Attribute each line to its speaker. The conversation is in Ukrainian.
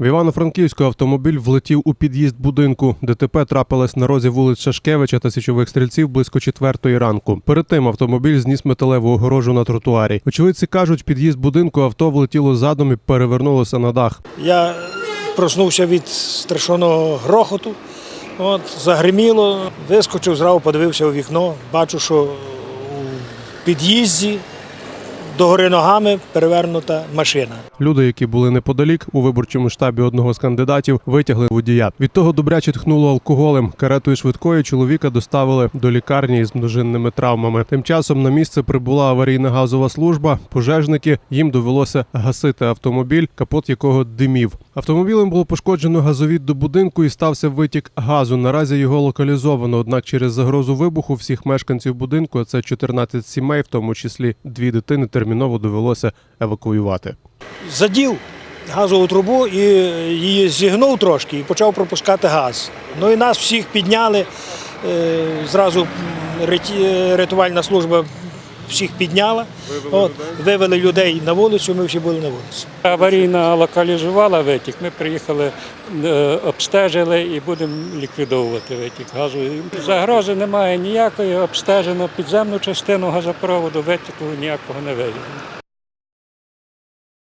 Speaker 1: В Івано-Франківську автомобіль влетів у під'їзд будинку. ДТП трапилось на розі вулиць Шашкевича та Січових стрільців близько четвертої ранку. Перед тим автомобіль зніс металеву огорожу на тротуарі. Очевидці кажуть, під'їзд будинку авто влетіло задом і перевернулося на дах.
Speaker 2: Я проснувся від страшного грохоту. От, загриміло, вискочив, зразу подивився у вікно. Бачу, що у під'їзді догори ногами перевернута машина.
Speaker 1: Люди, які були неподалік у виборчому штабі одного з кандидатів, витягли водія. Від того добряче тхнуло алкоголем. Каретою швидкої чоловіка доставили до лікарні із множинними травмами. Тим часом на місце прибула аварійна газова служба. Пожежники їм довелося гасити автомобіль, капот якого димів. Автомобілем було пошкоджено газовід до будинку і стався витік газу. Наразі його локалізовано. Однак через загрозу вибуху всіх мешканців будинку, а це 14 сімей, в тому числі дві дитини, терміново довелося евакуювати.
Speaker 2: Задів газову трубу і її зігнув трошки і почав пропускати газ. Ну і нас всіх підняли. е, Зразу рятувальна служба всіх підняла. От, вивели людей на вулицю, ми всі були на вулиці.
Speaker 3: Аварійна локалізувала витік. Ми приїхали, е, обстежили і будемо ліквідовувати витік газу. Загрози немає ніякої, обстежено підземну частину газопроводу, витіку ніякого не виявлено.